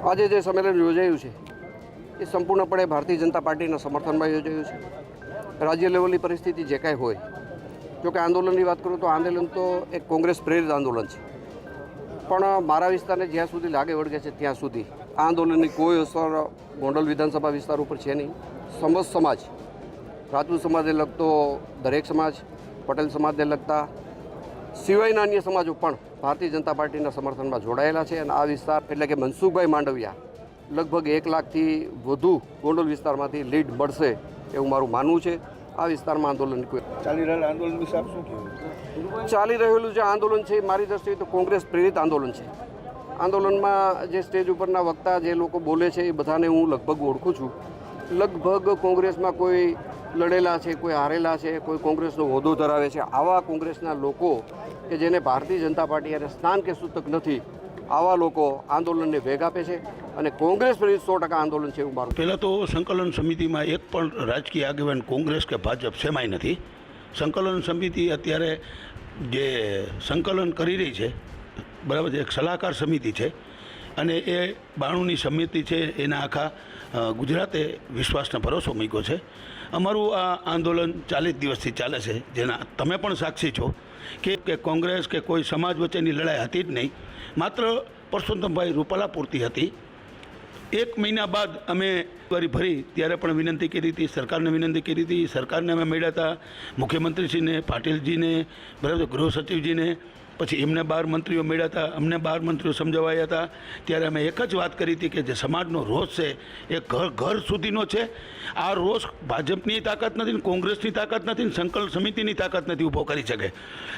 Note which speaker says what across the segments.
Speaker 1: આજે જે સંમેલન યોજાયું છે, એ સંપૂર્ણપણે ભારતીય જનતા પાર્ટીના સમર્થનમાં યોજાયું છે. રાજ્ય લેવલની પરિસ્થિતિ જે કાંઈ હોય, જો કે આંદોલનની વાત કરું તો આંદોલન તો એક કોંગ્રેસ પ્રેરિત આંદોલન છે. પણ મારા વિસ્તારને જ્યાં સુધી લાગે વળગે છે ત્યાં સુધી આ આંદોલનની કોઈ અસર ગોંડલ વિધાનસભા વિસ્તાર ઉપર છે નહીં. સમજ સમાજ, રાજપૂત સમાજને લગતો દરેક સમાજ, પટેલ સમાજને લગતા સિવાયના અન્ય સમાજો પણ ભારતીય જનતા પાર્ટીના સમર્થનમાં જોડાયેલા છે અને આ વિસ્તાર એટલે કે મનસુખભાઈ માંડવિયા લગભગ એક લાખથી વધુ ગોંડલ વિસ્તારમાંથી લીડ મળશે એવું મારું માનવું છે. આ વિસ્તારમાં આંદોલન
Speaker 2: ચાલી રહેલા આંદોલન વિશે આપ શું કહેવું?
Speaker 1: ચાલી રહેલું જે આંદોલન છે મારી દ્રષ્ટિએ તો કોંગ્રેસ પ્રેરિત આંદોલન છે. આંદોલનમાં જે સ્ટેજ ઉપરના વક્તા જે લોકો બોલે છે એ બધાને હું લગભગ ઓળખું છું. લગભગ કોંગ્રેસમાં કોઈ લડેલા છે કોઈ હારેલા છે કોઈ કોંગ્રેસનો હોદ્દો ધરાવે છે. આવા કોંગ્રેસના લોકો કે જેને ભારતીય જનતા પાર્ટી અને સ્નાન કે સૂતક નથી, આવા લોકો આંદોલનને વેગ આપે છે અને કોંગ્રેસ પ્રેરિત સો ટકા આંદોલન છે એવું મારું
Speaker 3: પહેલાં તો સંકલન સમિતિમાં એક પણ રાજકીય આગેવાન કોંગ્રેસ કે ભાજપ સેમાય નથી. સંકલન સમિતિ અત્યારે જે સંકલન કરી રહી છે, બરાબર એક સલાહકાર સમિતિ છે અને એ બાણુંની સમિતિ છે, એના આખા ગુજરાતે વિશ્વાસનો ભરોસો મૂક્યો છે. અમારું આ આંદોલન ચાલીસ દિવસથી ચાલે છે. જેના તમે પણ સાક્ષી છો કે કે કોંગ્રેસ કે કોઈ સમાજ વચ્ચેની લડાઈ હતી જ નહીં. માત્ર પરસોત્તમભાઈ રૂપાલા પૂરતી હતી. એક મહિના બાદ અમે ફરી ભરી, ત્યારે પણ વિનંતી કરી હતી, સરકારને વિનંતી કરી હતી. સરકારને અમે મળ્યા હતા. મુખ્યમંત્રીશ્રીને, પાટીલજીને, બરાબર ગૃહ સચિવજીને પછી એમને બાર મંત્રીઓ મળ્યા હતા, અમને બાર મંત્રીઓ સમજાવાયા હતા. ત્યારે અમે એક જ વાત કરી હતી કે જે સમાજનો રોષ છે, એ ઘર ઘર સુધીનો છે. આ રોષ ભાજપની તાકાત નથી ને કોંગ્રેસની તાકાત નથી ને સંકલન સમિતિની તાકાત નથી ઊભો કરી શકે.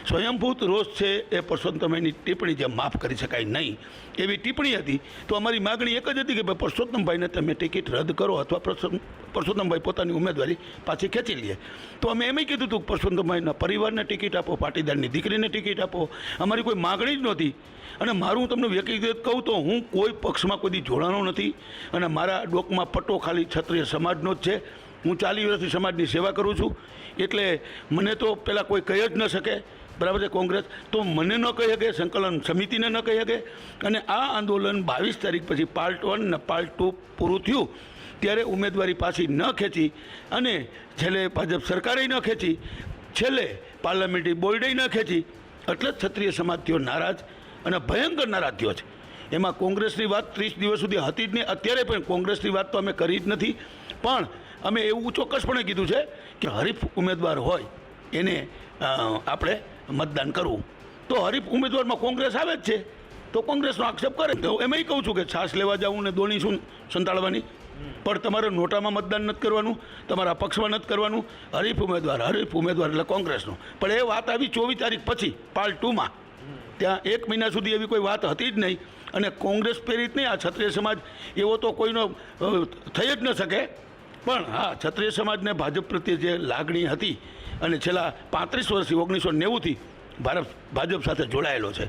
Speaker 3: સ્વયંભૂત રોષ છે, એ પરસોત્તમભાઈની ટિપ્પણી જે માફ કરી શકાય નહીં. એવી ટિપ્પણી હતી. તો અમારી માગણી એક જ હતી કે ભાઈ પરસોત્તમભાઈને તમે ટિકિટ રદ કરો અથવા પરસો- પરસોત્તમભાઈ પોતાની ઉમેદવારી પાછી ખેંચી લે. તો અમે એમ કીધું હતું કે પરસોત્તમભાઈના પરિવારને ટિકિટ આપો, પાટીદારની દીકરીને ટિકિટ આપો. અમારી કોઈ માગણી જ નહોતી. અને મારું તમને વ્યક્તિગત કહું તો હું કોઈ પક્ષમાં કોઈથી જોડાણો નથી. અને મારા ડોકમાં પટ્ટો ખાલી ક્ષત્રિય સમાજનો જ છે. હું ચાલી વર્ષથી સમાજની સેવા કરું છું. એટલે મને તો પહેલાં કોઈ કહી જ ન શકે. બરાબર છે કોંગ્રેસ? તો મને ન કહી શકે, સંકલન સમિતિને ન કહી શકે. અને આ આંદોલન બાવીસ તારીખ પછી પાર્ટ વન ને પાર્ટ ટુ પૂરું થયું. ત્યારે ઉમેદવારી પાછી ન ખેંચી અને છેલ્લે ભાજપ સરકારે ન ખેંચી. છેલ્લે પાર્લામેન્ટરી બોર્ડે ન ખેંચી. એટલે જ ક્ષત્રિય સમાજ નારાજ અને ભયંકર નારાજ થયો છે. એમાં કોંગ્રેસની વાત ત્રીસ દિવસ સુધી હતી જ નહીં. અત્યારે પણ કોંગ્રેસની વાત તો અમે કરી જ નથી. પણ અમે એવું ચોક્કસપણે કીધું છે કે હરીફ ઉમેદવાર હોય એને આપણે મતદાન કરવું. તો હરીફ ઉમેદવારમાં કોંગ્રેસ આવે જ છે. તો કોંગ્રેસનો આક્ષેપ કરે. તો એમાંય કહું છું કે છાસ લેવા જવું ને દોણી શું સંતાડવાની. પણ તમારે નોટામાં મતદાન નથી કરવાનું, તમારા પક્ષમાં નથી કરવાનું. હરીફ ઉમેદવાર હરીફ ઉમેદવાર એટલે કોંગ્રેસનો. પણ એ વાત આવી ચોવીસ તારીખ પછી પાર્ટ ટુમાં. ત્યાં એક મહિના સુધી એવી કોઈ વાત હતી જ નહીં. અને કોંગ્રેસ પ્રેરિત નહીં, આ ક્ષત્રિય સમાજ, એવો તો કોઈનો થઈ જ ન શકે. પણ હા, ક્ષત્રિય સમાજને ભાજપ પ્રત્યે જે લાગણી હતી, અને છેલ્લા પાંત્રીસ વર્ષથી, ઓગણીસો નેવુંથી ભારત, ભાજપ સાથે જોડાયેલો છે.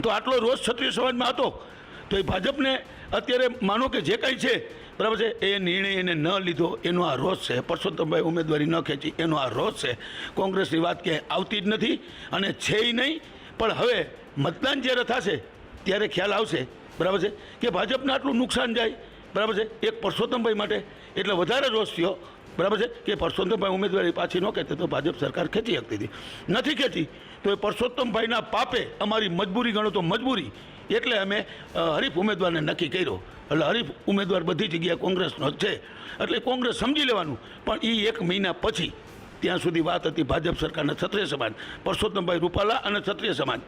Speaker 3: તો આટલો રોષ ક્ષત્રિય સમાજમાં હતો. તો એ ભાજપને અત્યારે માનો કે જે કાંઈ છે, બરાબર છે, એ નિર્ણય એને ન લીધો, એનો આ રોષ છે. પરસોત્તમભાઈ ઉમેદવારી ન ખેંચી, એનો આ રોષ છે. કોંગ્રેસની વાત ક્યાંય આવતી જ નથી અને છે નહીં, પણ હવે મતદાન જ્યારે થશે, ત્યારે ખ્યાલ આવશે, બરાબર છે, કે ભાજપને આટલું નુકસાન જાય, બરાબર છે, એક પરસોત્તમભાઈ માટે એટલે વધારે રોષ થયો, બરાબર છે, કે પરસોત્તમભાઈ ઉમેદવારી પાછી ન કહેતી તો ભાજપ સરકાર ખેંચી શકતી હતી. નથી ખેંચી, તો એ પરસોત્તમભાઈના પાપે અમારી મજબૂરી ગણો તો મજબૂરી એટલે અમે હરીફ ઉમેદવારને નક્કી કર્યો. એટલે હરીફ ઉમેદવાર બધી જગ્યાએ કોંગ્રેસનો જ છે. એટલે કોંગ્રેસ સમજી લેવાનું, પણ એ એક મહિના પછી, ત્યાં સુધી વાત હતી ભાજપ સરકારના ક્ષત્રિય સમાજ, પરસોત્તમભાઈ રૂપાલા અને ક્ષત્રિય સમાજ.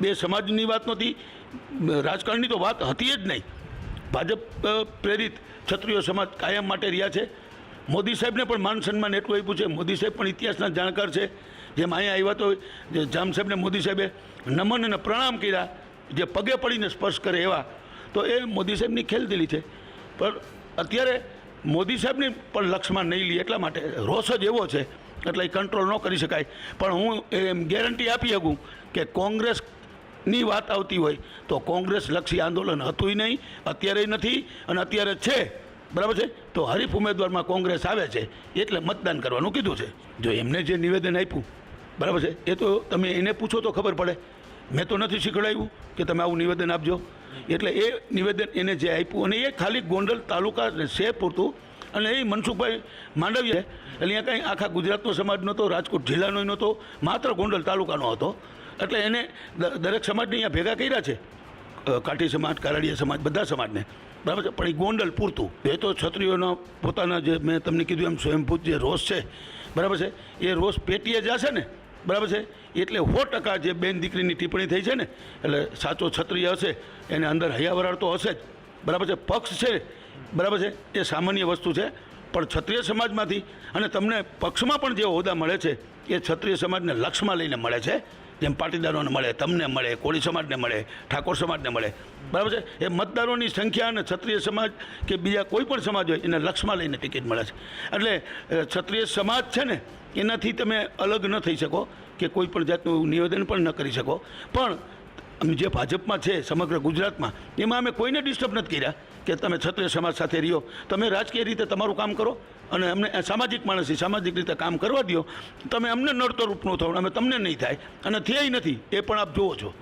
Speaker 3: બે સમાજની વાત નહોતી, રાજકારણની તો વાત હતી જ નહીં. ભાજપ પ્રેરિત ક્ષત્રિય સમાજ કાયમ માટે રહ્યા છે. મોદી સાહેબને પણ માન સન્માન એટલું આપ્યું છે. મોદી સાહેબ પણ ઇતિહાસના જાણકાર છે. જેમ અહીંયા આવ્યા તો જામ સાહેબને મોદી સાહેબે નમન અને પ્રણામ કર્યા જે પગે પડીને સ્પર્શ કરે એવા, તો એ મોદી સાહેબની ખેલદિલી છે. પણ અત્યારે મોદી સાહેબની પણ લક્ષમાં નહીં લે એટલા માટે રોષ જ એવો છે, એટલે એ કંટ્રોલ ન કરી શકાય. પણ હું એમ ગેરંટી આપી શકું કે કોંગ્રેસની વાત આવતી હોય, તો કોંગ્રેસ લક્ષી આંદોલન હતું નહીં અત્યારે નથી, અને અત્યારે છે. બરાબર છે? તો હરીફ ઉમેદવારમાં કોંગ્રેસ આવે છે, એટલે મતદાન કરવાનું કીધું છે. જો એમને જે નિવેદન આપ્યું, બરાબર છે? એ તો તમે એને પૂછો તો ખબર પડે. મેં તો નથી શીખવાડ્યું કે તમે આવું નિવેદન આપજો. એટલે એ નિવેદન એને જે આપ્યું અને એ ખાલી ગોંડલ તાલુકા છે પૂરતું. અને એ મનસુખભાઈ માંડવીએ એટલે અહીંયા કાંઈ આખા ગુજરાતનો સમાજ નહોતો, રાજકોટ જિલ્લાનો નહોતો, માત્ર ગોંડલ તાલુકાનો હતો. એટલે એને દરેક સમાજને અહીંયા ભેગા કર્યા છે. કાઠી સમાજ કારાડીયા સમાજ, બધા સમાજને. બરાબર છે? પણ એ ગોંડલ પૂરતું. એ તો છત્રીઓના પોતાના જે મેં તમને કીધું એમ સ્વયંભૂત જે રોષ છે. બરાબર છે? એ રોષ પેટીએ જશે ને? બરાબર છે? એટલે સો ટકા જે બેન દીકરીની ટિપ્પણી થઈ છે ને, એટલે સાચો ક્ષત્રિય હશે, એને અંદર હૈયાવરાળ તો હશે જ. બરાબર છે? પક્ષ છે. બરાબર છે? એ સામાન્ય વસ્તુ છે. પણ ક્ષત્રિય સમાજમાંથી, અને તમને પક્ષમાં પણ જે હોદ્દા મળે છે, એ ક્ષત્રિય સમાજને લક્ષમાં લઈને મળે છે. જેમ પાટીદારોને મળે, તમને મળે, કોળી સમાજને મળે, ઠાકોર સમાજને મળે. બરાબર છે? એ મતદારોની સંખ્યા અને ક્ષત્રિય સમાજ કે બીજા કોઈ પણ સમાજ હોય, એને લક્ષમાં લઈને ટિકિટ મળે છે. એટલે ક્ષત્રિય સમાજ છે ને, એનાથી તમે અલગ ન થઈ શકો કે કોઈ પણ જાતનું નિવેદન પણ ન કરી શકો. પણ જે ભાજપમાં છે, સમગ્ર ગુજરાતમાં, એમાં અમે કોઈને ડિસ્ટર્બ નથી કર્યા. કે તમે ક્ષત્રિય સમાજ સાથે રહ્યો. તમે રાજકીય રીતે તમારું કામ કરો અને અમને સામાજિક માણસે સામાજિક રીતે કામ કરવા દો તમે અમને નડતર રૂપનું થવું અમે તમને નહીં થાય. અને થયા નથી, એ પણ આપ જુઓ છો.